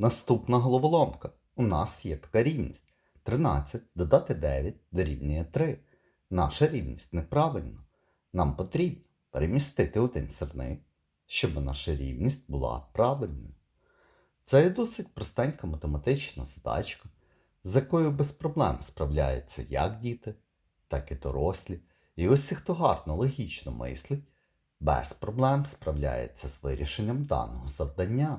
Наступна головоломка. У нас є така рівність. 13 додати 9 дорівнює 3. Наша рівність неправильна. Нам потрібно перемістити один сірник, щоб наша рівність була правильною. Це є досить простенька математична задачка, з якою без проблем справляються як діти, так і дорослі. І ось ці, хто гарно логічно мислить, без проблем справляється з вирішенням даного завдання.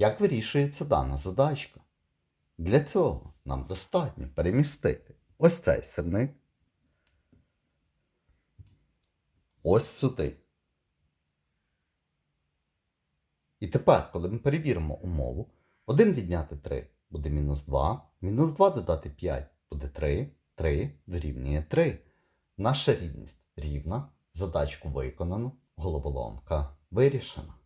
Як вирішується дана задачка? Для цього нам достатньо перемістити ось цей сирник ось сюди. І тепер, коли ми перевіримо умову, 1 відняти 3 буде мінус 2, мінус 2 додати 5 буде 3, 3 дорівнює 3. Наша рівність рівна, задачку виконано, головоломка вирішена.